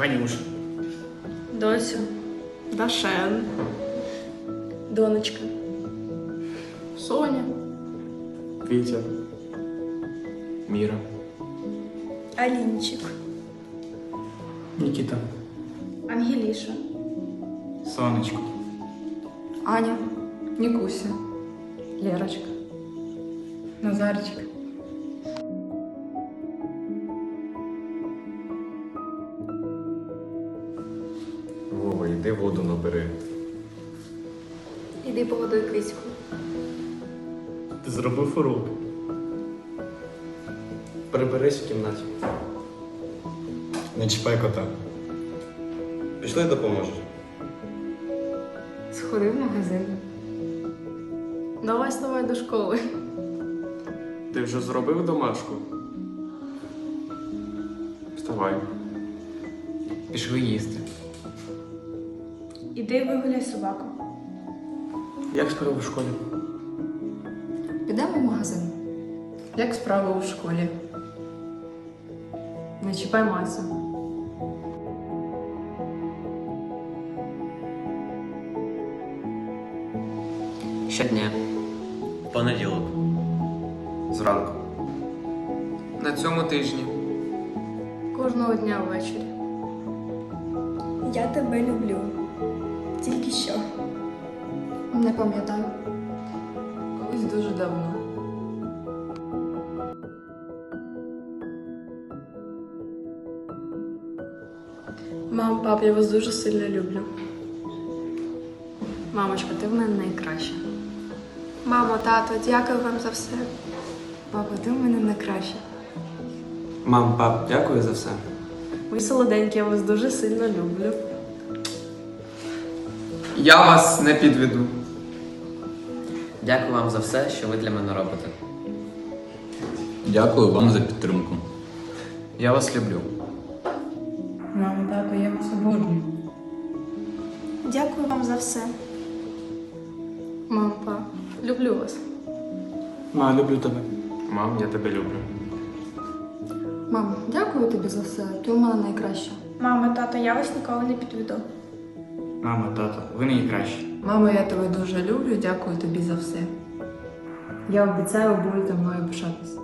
Ванюш. Дося. Дашен. Донечка. Соня. Вітя. Міра. Алінчик. Нікіта. Ангеліша. Сонечко. Аня, Нікуся, Лерочка, Назарчик. Йди воду набери. Іди погодуй киську. Ти зробив урок. Приберись в кімнаті. Не чіпай кота. Пішли допоможеш. Сходи в магазин. Давай вставай до школи. Ти вже зробив домашку? Вставай. Пішли їсти. Іди вигуляй собаку. Як справи в школі? Підемо в магазин. Як справи у школі? Не чіпай Масю. Щодня. Понеділок. Зранку. На цьому тижні. Кожного дня ввечері. Я тебе люблю. Тільки що. Не пам'ятаю. Колись дуже давно. Мам, пап, я вас дуже сильно люблю. Мамочка, ти в мене найкраща. Мамо, тато, дякую вам за все. Папа, ти в мене найкраща. Мам, пап, дякую за все. Ви солоденькі, я вас дуже сильно люблю. Я вас не підведу. Дякую вам за все, що ви для мене робите. Дякую вам за підтримку. Я вас люблю. Мамо, тато, я вас обожнюю. Дякую вам за все. Мам, пап, люблю вас. Ма, люблю тебе. Мам, я тебе люблю. Мамо, дякую тобі за все. Ти у мене найкраща. Мамо, тато, я вас ніколи не підведу. Мама, тато, ви найкращі. Мамо, я тебе дуже люблю, дякую тобі за все. Я обіцяю будете мною пишатись.